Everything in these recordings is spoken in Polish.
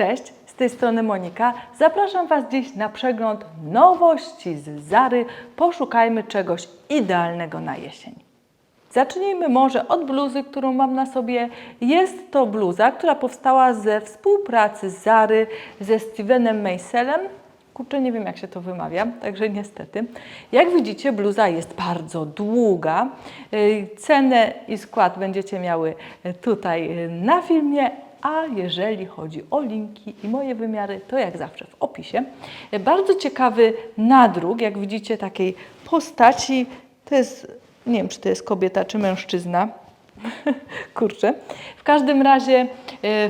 Cześć, z tej strony Monika. Zapraszam Was dziś na przegląd nowości z Zary. Poszukajmy czegoś idealnego na jesień. Zacznijmy może od bluzy, którą mam na sobie. Jest to bluza, która powstała ze współpracy Zary ze Stevenem Meiselem. Kurczę, nie wiem jak się to wymawia, także niestety. Jak widzicie, bluza jest bardzo długa. Yy, Cenę i skład będziecie miały tutaj yy, na filmie, a jeżeli chodzi o linki i moje wymiary, to jak zawsze w opisie. Bardzo ciekawy nadruk, jak widzicie, takiej postaci. To jest, nie wiem, czy to jest kobieta, czy mężczyzna. Kurczę. W każdym razie yy,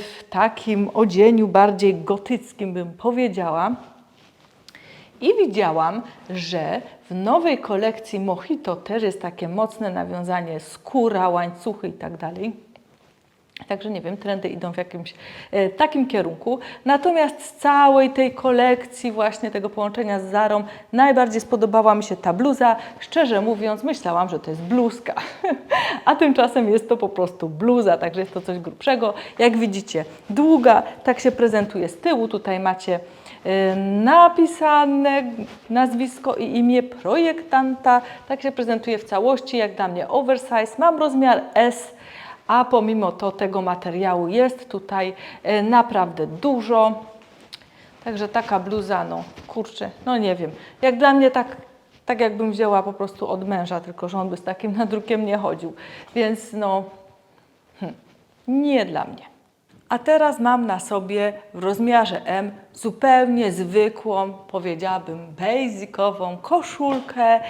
w takim odzieniu bardziej gotyckim bym powiedziała. I widziałam, że w nowej kolekcji Mojito też jest takie mocne nawiązanie skóra, łańcuchy i tak dalej. Także nie wiem, trendy idą w jakimś e, takim kierunku. Natomiast z całej tej kolekcji, właśnie tego połączenia z Zarą, najbardziej spodobała mi się ta bluza. Szczerze mówiąc, myślałam, że to jest bluzka, a tymczasem jest to po prostu bluza, także jest to coś grubszego. Jak widzicie, długa, tak się prezentuje z tyłu. Tutaj macie e, napisane nazwisko i imię projektanta. Tak się prezentuje w całości, jak dla mnie oversize. Mam rozmiar S a pomimo to tego materiału jest tutaj e, naprawdę dużo. Także taka bluza, no kurczę, no nie wiem. Jak dla mnie tak, tak jakbym wzięła po prostu od męża, tylko że on by z takim nadrukiem nie chodził. Więc no, hm, nie dla mnie. A teraz mam na sobie w rozmiarze M zupełnie zwykłą, powiedziałabym basicową koszulkę, e,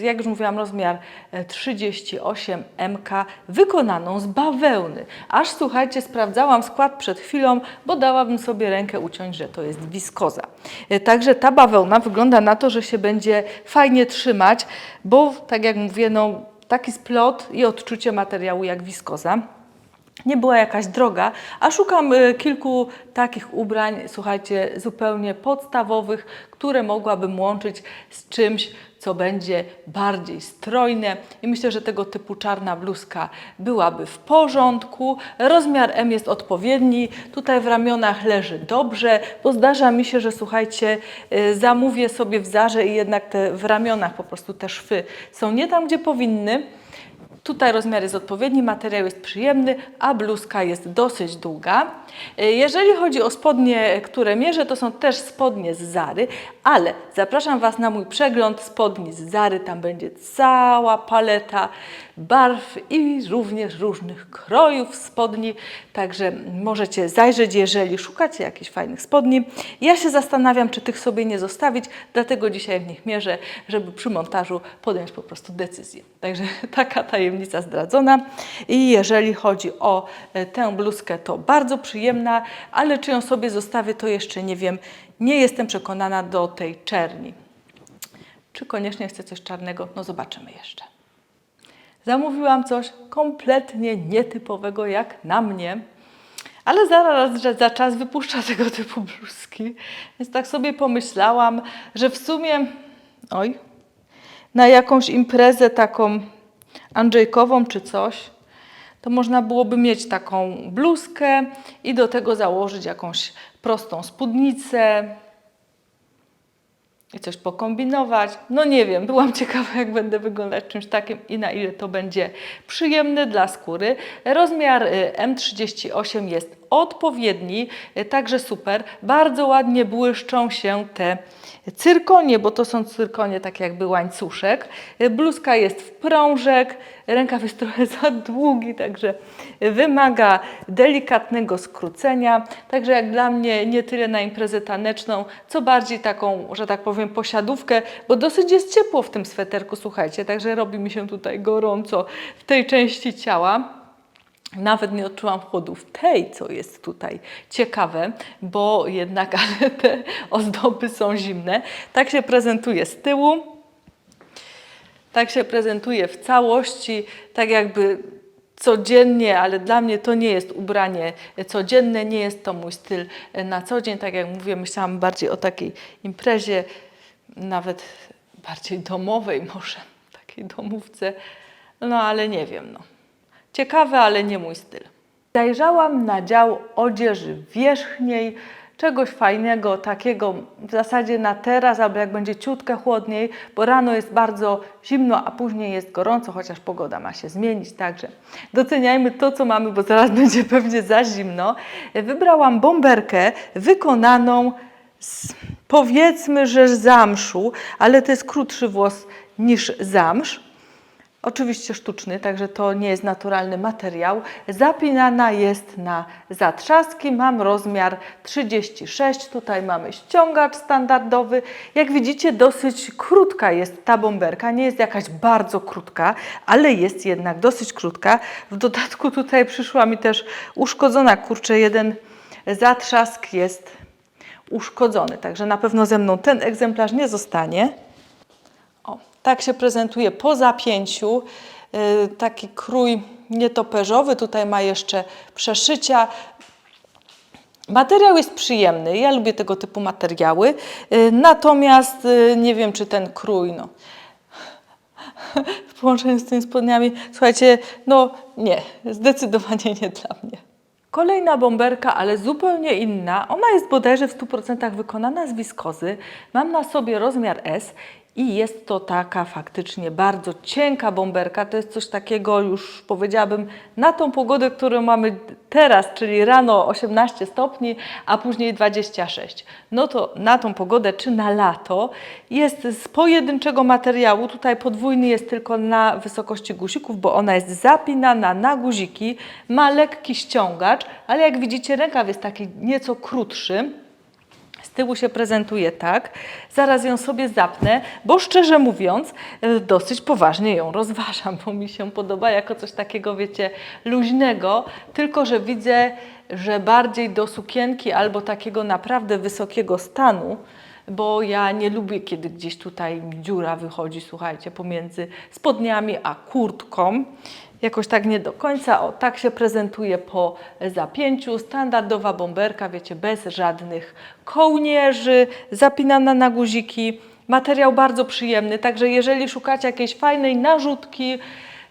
jak już mówiłam, rozmiar e, 38 MK, wykonaną z bawełny. Aż słuchajcie, sprawdzałam skład przed chwilą, bo dałabym sobie rękę uciąć, że to jest wiskoza. E, Także ta bawełna wygląda na to, że się będzie fajnie trzymać, bo tak jak mówię, no, taki splot i odczucie materiału jak wiskoza nie była jakaś droga, a szukam y, kilku takich ubrań, słuchajcie, zupełnie podstawowych, które mogłabym łączyć z czymś, co będzie bardziej strojne i myślę, że tego typu czarna bluzka byłaby w porządku. Rozmiar M jest odpowiedni, tutaj w ramionach leży dobrze, bo zdarza mi się, że słuchajcie, y, zamówię sobie w Zarze i jednak te w ramionach po prostu te szwy są nie tam, gdzie powinny. Tutaj rozmiar jest odpowiedni, materiał jest przyjemny, a bluzka jest dosyć długa. Y, Jeżeli chodzi o spodnie, które mierzę, to są też spodnie z Zary, ale zapraszam Was na mój przegląd spodni z Zary. Tam będzie cała paleta barw i również różnych krojów spodni, także możecie zajrzeć, jeżeli szukacie jakichś fajnych spodni. Ja się zastanawiam, czy tych sobie nie zostawić, dlatego dzisiaj w nich mierzę, żeby przy montażu podjąć po prostu decyzję. Także taka tajemnica zdradzona. I jeżeli chodzi o e, tę bluzkę, to bardzo przyjemna, ale czy ją sobie zostawię, to jeszcze nie wiem. Nie jestem przekonana do tej czerni. Czy koniecznie chcę coś czarnego? No zobaczymy jeszcze. Zamówiłam coś kompletnie nietypowego jak na mnie, ale zaraz że za czas wypuszcza tego typu bluzki. Więc tak sobie pomyślałam, że w sumie, oj, na jakąś imprezę taką Andrzejkową czy coś, to można byłoby mieć taką bluzkę i do tego założyć jakąś prostą spódnicę, i coś pokombinować. No nie wiem, byłam ciekawa, jak będę wyglądać czymś takim i na ile to będzie przyjemne dla skóry. Rozmiar y, M38 jest odpowiedni, y, także super. Bardzo ładnie błyszczą się te cyrkonie, bo to są cyrkonie tak jakby łańcuszek. Y, Bluzka jest w prążek, rękaw jest trochę za długi, także wymaga delikatnego skrócenia. Także jak dla mnie nie tyle na imprezę taneczną, co bardziej taką, że tak powiem, posiadówkę, bo dosyć jest ciepło w tym sweterku, słuchajcie, także robi mi się tutaj gorąco w tej części ciała. Nawet nie odczułam chłodu w tej, co jest tutaj ciekawe, bo jednak ale te ozdoby są zimne. Tak się prezentuje z tyłu. Tak się prezentuje w całości, tak jakby codziennie, ale dla mnie to nie jest ubranie codzienne, nie jest to mój styl na co dzień. Tak jak mówię, myślałam bardziej o takiej imprezie, nawet bardziej domowej może, takiej domówce. No ale nie wiem, no. Ciekawe, ale nie mój styl. Zajrzałam na dział odzieży wierzchniej, czegoś fajnego, takiego w zasadzie na teraz, albo jak będzie ciutkę chłodniej, bo rano jest bardzo zimno, a później jest gorąco, chociaż pogoda ma się zmienić, także doceniajmy to, co mamy, bo zaraz będzie pewnie za zimno. Wybrałam bomberkę wykonaną z, powiedzmy, że zamszu, ale to jest krótszy włos niż zamsz. Oczywiście sztuczny, także to nie jest naturalny materiał. Zapinana jest na zatrzaski. Mam rozmiar 36. Tutaj mamy ściągacz standardowy. Jak widzicie, dosyć krótka jest ta bomberka. Nie jest jakaś bardzo krótka, ale jest jednak dosyć krótka. W dodatku tutaj przyszła mi też uszkodzona. Kurczę, jeden zatrzask jest uszkodzony, także na pewno ze mną ten egzemplarz nie zostanie. Tak się prezentuje po zapięciu. Yy, taki krój nietoperzowy. Tutaj ma jeszcze przeszycia. Materiał jest przyjemny. Ja lubię tego typu materiały. Yy, natomiast yy, nie wiem, czy ten krój, no, w połączeniu z tymi spodniami, słuchajcie, no nie, zdecydowanie nie dla mnie. Kolejna bomberka, ale zupełnie inna. Ona jest bodajże w 100% wykonana z wiskozy. Mam na sobie rozmiar S i jest to taka faktycznie bardzo cienka bomberka. To jest coś takiego już powiedziałabym na tą pogodę, którą mamy teraz, czyli rano 18 stopni, a później 26. No to na tą pogodę czy na lato jest z pojedynczego materiału. Tutaj podwójny jest tylko na wysokości guzików, bo ona jest zapinana na guziki. Ma lekki ściągacz, ale jak widzicie rękaw jest taki nieco krótszy. Z tyłu się prezentuje tak. Zaraz ją sobie zapnę, bo szczerze mówiąc, e, dosyć poważnie ją rozważam, bo mi się podoba jako coś takiego, wiecie, luźnego, tylko że widzę, że bardziej do sukienki albo takiego naprawdę wysokiego stanu, bo ja nie lubię, kiedy gdzieś tutaj dziura wychodzi, słuchajcie, pomiędzy spodniami a kurtką. Jakoś tak nie do końca. O, tak się prezentuje po zapięciu. Standardowa bomberka, wiecie, bez żadnych kołnierzy, zapinana na guziki. Materiał bardzo przyjemny, także jeżeli szukacie jakiejś fajnej narzutki,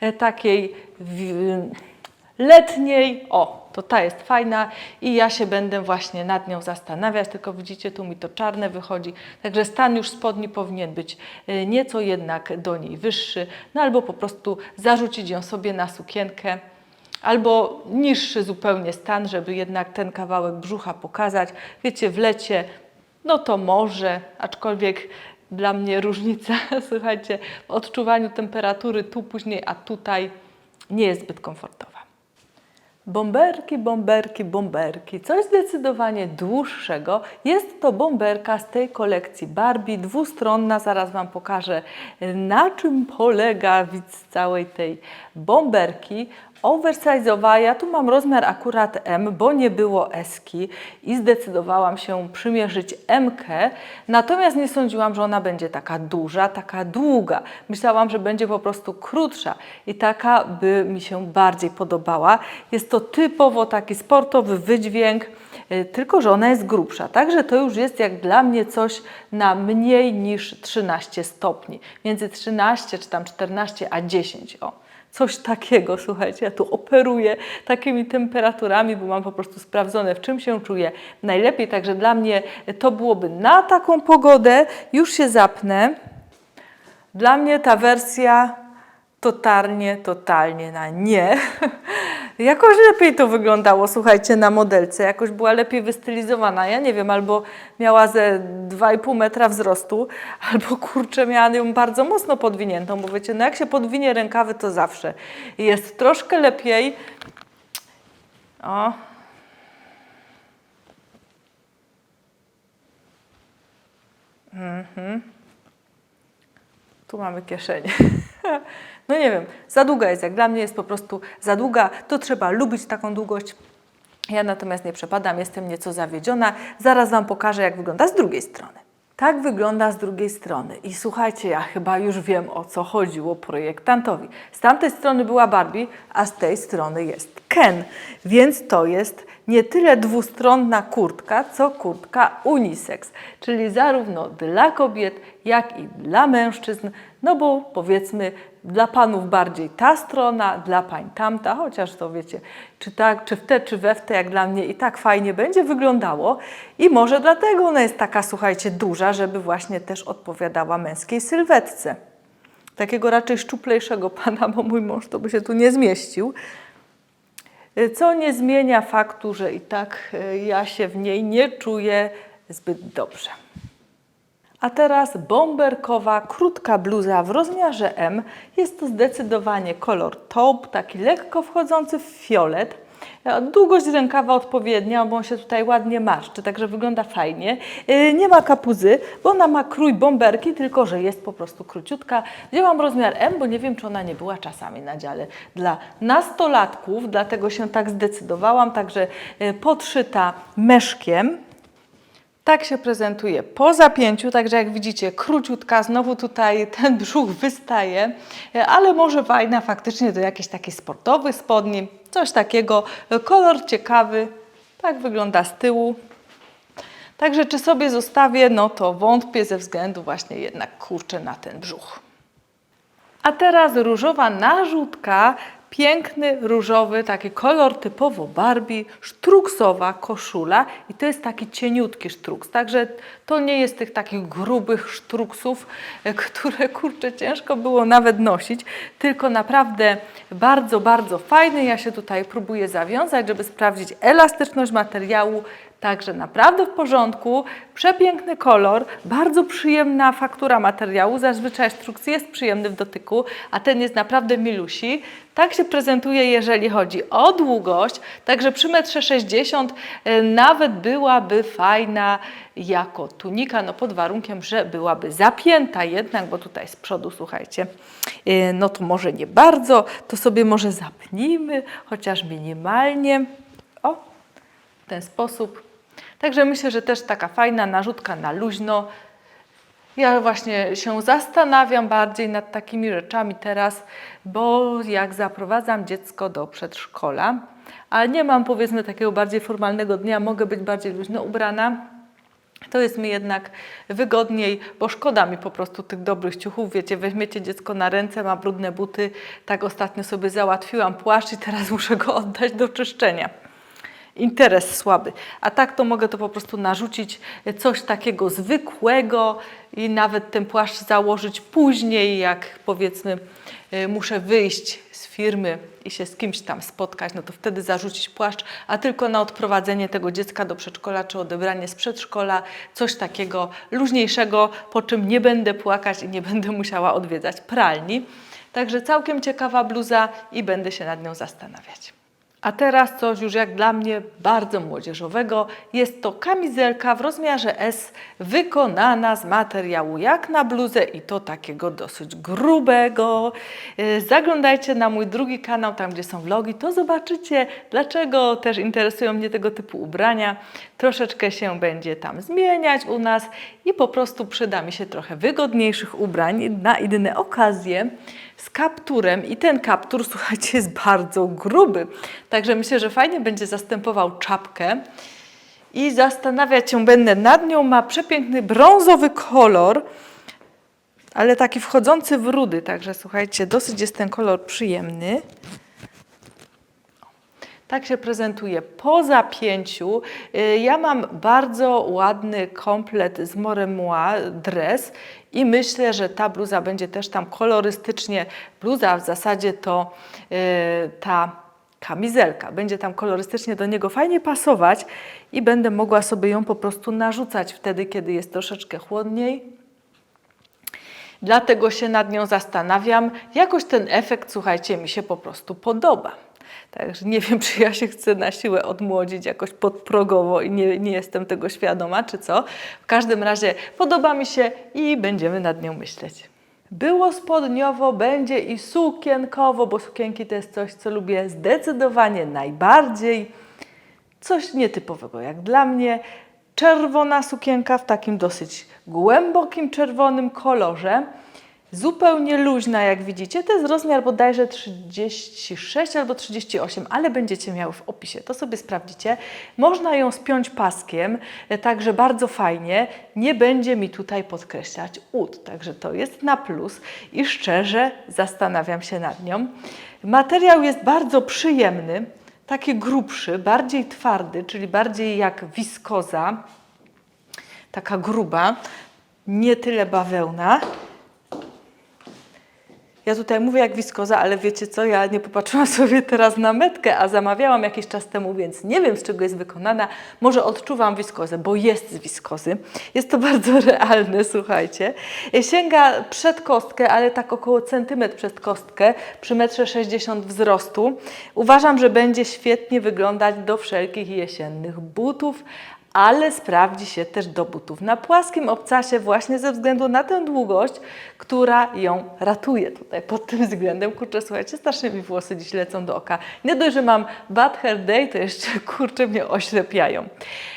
e, takiej letniej, o, to ta jest fajna i ja się będę właśnie nad nią zastanawiać, tylko widzicie, tu mi to czarne wychodzi, także stan już spodni powinien być e, nieco jednak do niej wyższy, no albo po prostu zarzucić ją sobie na sukienkę, albo niższy zupełnie stan, żeby jednak ten kawałek brzucha pokazać. Wiecie, w lecie, no to może, aczkolwiek dla mnie różnica, słuchajcie, w odczuwaniu temperatury tu później, a tutaj nie jest zbyt komfortowa. Bomberki, bomberki, bomberki. Coś zdecydowanie dłuższego. Jest to bomberka z tej kolekcji Barbie, dwustronna. Zaraz Wam pokażę, na czym polega widz całej tej bomberki. Oversize'owa, ja tu mam rozmiar akurat M, bo nie było eski i zdecydowałam się przymierzyć MK, natomiast nie sądziłam, że ona będzie taka duża, taka długa. Myślałam, że będzie po prostu krótsza i taka by mi się bardziej podobała. Jest to typowo taki sportowy wydźwięk, y, tylko że ona jest grubsza, także to już jest jak dla mnie coś na mniej niż 13 stopni, między 13 czy tam 14 a 10, o. Coś takiego, słuchajcie, ja tu operuję takimi temperaturami, bo mam po prostu sprawdzone, w czym się czuję najlepiej. Także dla mnie to byłoby na taką pogodę. Już się zapnę. Dla mnie ta wersja totalnie, totalnie na nie. Jakoś lepiej to wyglądało, słuchajcie, na modelce. Jakoś była lepiej wystylizowana. Ja nie wiem, albo miała ze 2,5 metra wzrostu, albo kurczę, miała ją bardzo mocno podwiniętą, bo wiecie, no jak się podwinie rękawy, to zawsze jest troszkę lepiej. O. Tu mamy kieszenie. No nie wiem, za długa jest. Jak dla mnie jest po prostu za długa, to trzeba lubić taką długość. Ja natomiast nie przepadam, jestem nieco zawiedziona. Zaraz Wam pokażę, jak wygląda z drugiej strony. Tak wygląda z drugiej strony. I słuchajcie, ja chyba już wiem, o co chodziło projektantowi. Z tamtej strony była Barbie, a z tej strony jest Ken. Więc to jest nie tyle dwustronna kurtka, co kurtka unisex, czyli zarówno dla kobiet, jak i dla mężczyzn, no bo powiedzmy, dla panów bardziej ta strona, dla pań tamta, chociaż to wiecie, czy tak, czy w te, czy we w te, jak dla mnie i tak fajnie będzie wyglądało. I może dlatego ona jest taka, słuchajcie, duża, żeby właśnie też odpowiadała męskiej sylwetce. Takiego raczej szczuplejszego pana, bo mój mąż to by się tu nie zmieścił. Co nie zmienia faktu, że i tak e, ja się w niej nie czuję zbyt dobrze. A teraz bomberkowa, krótka bluza w rozmiarze M. Jest to zdecydowanie kolor taupe, taki lekko wchodzący w fiolet. E, Długość rękawa odpowiednia, bo on się tutaj ładnie marszczy, także wygląda fajnie. E, Nie ma kapuzy, bo ona ma krój bomberki, tylko że jest po prostu króciutka. Wzięłam rozmiar M, bo nie wiem, czy ona nie była czasami na dziale dla nastolatków, dlatego się tak zdecydowałam, także e, podszyta meszkiem. Tak się prezentuje po zapięciu, także jak widzicie, króciutka, znowu tutaj ten brzuch wystaje, ale może fajna faktycznie do jakichś takich sportowych spodni, coś takiego, kolor ciekawy, tak wygląda z tyłu. Także czy sobie zostawię, no to wątpię ze względu właśnie jednak kurczę na ten brzuch. A teraz różowa narzutka, piękny różowy, taki kolor typowo Barbie, sztruksowa koszula i to jest taki cieniutki sztruks, także to nie jest tych takich grubych sztruksów, e, które kurczę ciężko było nawet nosić, tylko naprawdę bardzo, bardzo fajny. Ja się tutaj próbuję zawiązać, żeby sprawdzić elastyczność materiału, Także naprawdę w porządku, przepiękny kolor, bardzo przyjemna faktura materiału. Zazwyczaj sztruks jest przyjemny w dotyku, a ten jest naprawdę milusi. Tak się prezentuje, jeżeli chodzi o długość. Także przy 1,60 m nawet byłaby fajna jako tunika, no pod warunkiem, że byłaby zapięta jednak, bo tutaj z przodu, słuchajcie, yy, no to może nie bardzo, to sobie może zapnijmy, chociaż minimalnie. O, w ten sposób. Także myślę, że też taka fajna narzutka na luźno. Ja właśnie się zastanawiam bardziej nad takimi rzeczami teraz, bo jak zaprowadzam dziecko do przedszkola, a nie mam powiedzmy takiego bardziej formalnego dnia, mogę być bardziej luźno ubrana, to jest mi jednak wygodniej, bo szkoda mi po prostu tych dobrych ciuchów. Wiecie, weźmiecie dziecko na ręce, ma brudne buty. Tak ostatnio sobie załatwiłam płaszcz i teraz muszę go oddać do czyszczenia interes słaby. A tak to mogę to po prostu narzucić coś takiego zwykłego i nawet ten płaszcz założyć później, jak powiedzmy y, muszę wyjść z firmy i się z kimś tam spotkać, no to wtedy zarzucić płaszcz, a tylko na odprowadzenie tego dziecka do przedszkola czy odebranie z przedszkola, coś takiego luźniejszego, po czym nie będę płakać i nie będę musiała odwiedzać pralni. Także całkiem ciekawa bluza i będę się nad nią zastanawiać. A teraz coś już jak dla mnie bardzo młodzieżowego. Jest to kamizelka w rozmiarze S, wykonana z materiału jak na bluzę i to takiego dosyć grubego. Yy, Zaglądajcie na mój drugi kanał, tam gdzie są vlogi, to zobaczycie, dlaczego też interesują mnie tego typu ubrania. Troszeczkę się będzie tam zmieniać u nas i po prostu przyda mi się trochę wygodniejszych ubrań na inne okazje z kapturem i ten kaptur, słuchajcie, jest bardzo gruby. Także myślę, że fajnie będzie zastępował czapkę i zastanawiać się będę nad nią. Ma przepiękny brązowy kolor, ale taki wchodzący w rudy, także słuchajcie, dosyć jest ten kolor przyjemny. Tak się prezentuje po zapięciu. Y, Ja mam bardzo ładny komplet z Moremua, dres i myślę, że ta bluza będzie też tam kolorystycznie, bluza w zasadzie to y, ta kamizelka, będzie tam kolorystycznie do niego fajnie pasować i będę mogła sobie ją po prostu narzucać wtedy, kiedy jest troszeczkę chłodniej. Dlatego się nad nią zastanawiam. Jakoś ten efekt, słuchajcie, mi się po prostu podoba. Także nie wiem, czy ja się chcę na siłę odmłodzić jakoś podprogowo i nie, nie jestem tego świadoma, czy co. W każdym razie podoba mi się i będziemy nad nią myśleć. Było spodniowo, będzie i sukienkowo, bo sukienki to jest coś, co lubię zdecydowanie najbardziej. Coś nietypowego jak dla mnie. Czerwona sukienka w takim dosyć głębokim czerwonym kolorze. Zupełnie luźna, jak widzicie. To jest rozmiar bodajże 36 albo 38, ale będziecie miały w opisie. To sobie sprawdzicie. Można ją spiąć paskiem, e, także bardzo fajnie. Nie będzie mi tutaj podkreślać ud, także to jest na plus i szczerze zastanawiam się nad nią. Materiał jest bardzo przyjemny, taki grubszy, bardziej twardy, czyli bardziej jak wiskoza, taka gruba, nie tyle bawełna. Ja tutaj mówię jak wiskoza, ale wiecie co, ja nie popatrzyłam sobie teraz na metkę, a zamawiałam jakiś czas temu, więc nie wiem z czego jest wykonana. Może odczuwam wiskozę, bo jest z wiskozy. Jest to bardzo realne, słuchajcie. Sięga przed kostkę, ale tak około centymetr przed kostkę, przy metrze 60 wzrostu. Uważam, że będzie świetnie wyglądać do wszelkich jesiennych butów, ale sprawdzi się też do butów na płaskim obcasie właśnie ze względu na tę długość, która ją ratuje tutaj pod tym względem. Kurczę, słuchajcie, strasznie mi włosy dziś lecą do oka. Nie dość, że mam bad hair day, to jeszcze kurczę mnie oślepiają.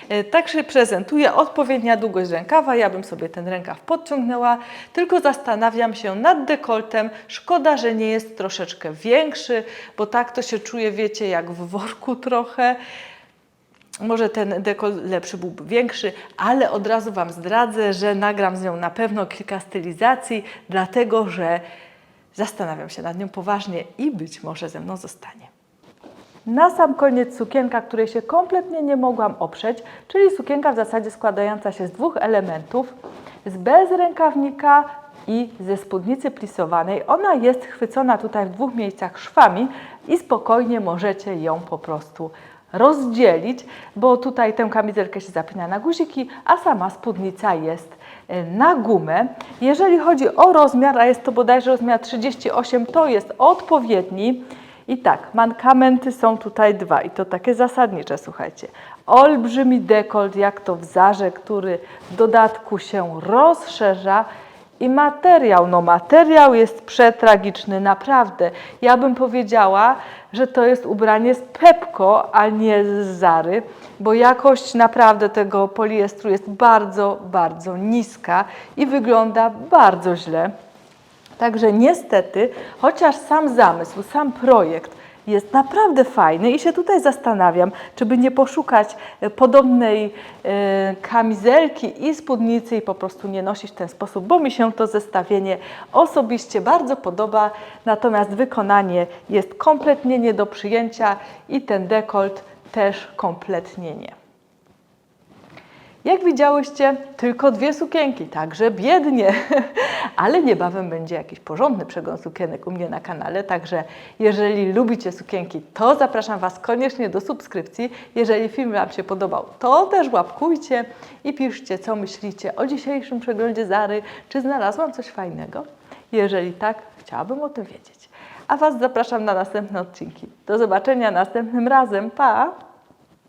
E, Tak się prezentuje odpowiednia długość rękawa. Ja bym sobie ten rękaw podciągnęła, tylko zastanawiam się nad dekoltem. Szkoda, że nie jest troszeczkę większy, bo tak to się czuje, wiecie, jak w worku trochę. Może ten dekolt lepszy byłby większy, ale od razu Wam zdradzę, że nagram z nią na pewno kilka stylizacji, dlatego że zastanawiam się nad nią poważnie i być może ze mną zostanie. Na sam koniec sukienka, której się kompletnie nie mogłam oprzeć, czyli sukienka w zasadzie składająca się z dwóch elementów, z bez rękawnika i ze spódnicy plisowanej. Ona jest chwycona tutaj w dwóch miejscach szwami i spokojnie możecie ją po prostu rozdzielić, bo tutaj tę kamizelkę się zapina na guziki, a sama spódnica jest e, na gumę. Jeżeli chodzi o rozmiar, a jest to bodajże rozmiar 38, to jest odpowiedni. I tak, mankamenty są tutaj dwa i to takie zasadnicze, słuchajcie. Olbrzymi dekolt, jak to w zarze, który w dodatku się rozszerza i materiał, no materiał jest przetragiczny, naprawdę. Ja bym powiedziała, że to jest ubranie z Pepko, a nie z Zary, bo jakość naprawdę tego poliestru jest bardzo, bardzo niska i wygląda bardzo źle. Także niestety, chociaż sam zamysł, sam projekt jest naprawdę fajny i się tutaj zastanawiam, czy by nie poszukać e, podobnej e, kamizelki i spódnicy i po prostu nie nosić w ten sposób, bo mi się to zestawienie osobiście bardzo podoba, natomiast wykonanie jest kompletnie nie do przyjęcia i ten dekolt też kompletnie nie. Jak widziałyście, tylko dwie sukienki, także biednie, ale niebawem będzie jakiś porządny przegląd sukienek u mnie na kanale, także jeżeli lubicie sukienki, to zapraszam Was koniecznie do subskrypcji. Jeżeli film Wam się podobał, to też łapkujcie i piszcie, co myślicie o dzisiejszym przeglądzie Zary, czy znalazłam coś fajnego. Jeżeli tak, chciałabym o tym wiedzieć. A Was zapraszam na następne odcinki. Do zobaczenia następnym razem. Pa!